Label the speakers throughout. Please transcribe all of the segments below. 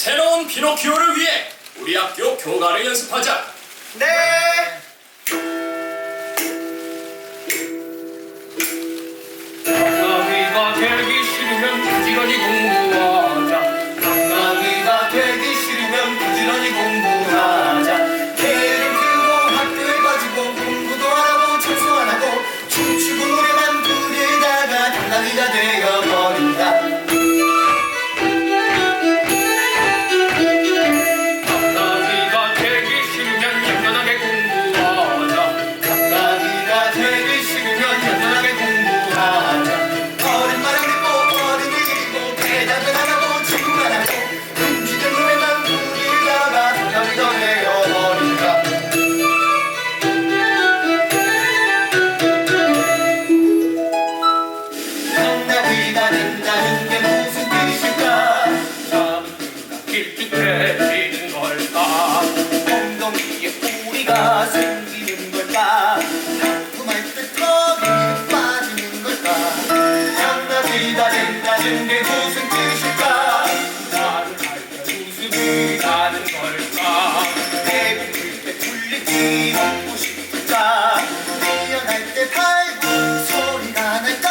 Speaker 1: 새로운 피노키오를 위해 우리 학교 교가를 연습하자.
Speaker 2: 네.
Speaker 3: 너희가 되기 싫으면 부지런히 공 가진 게
Speaker 2: 무슨 뜻일까?
Speaker 3: 나를 알면 웃음이 나는 걸까?
Speaker 2: 배부를 때 굴리기 먹고 싶을까? 미안할 때 달고 소리가 날까?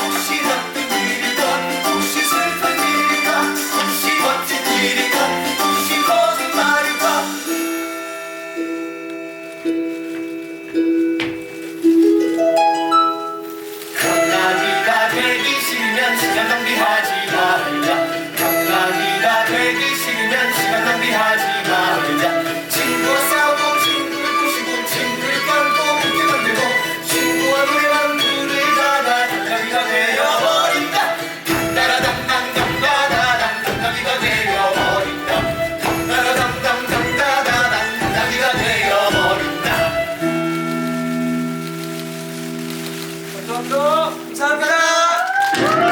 Speaker 2: 혹시 나쁜 일일까 혹시 슬픈 일일까 혹시 멋진 일일까 혹시 거짓말일까
Speaker 3: 감사합니다.
Speaker 2: 감사합니다.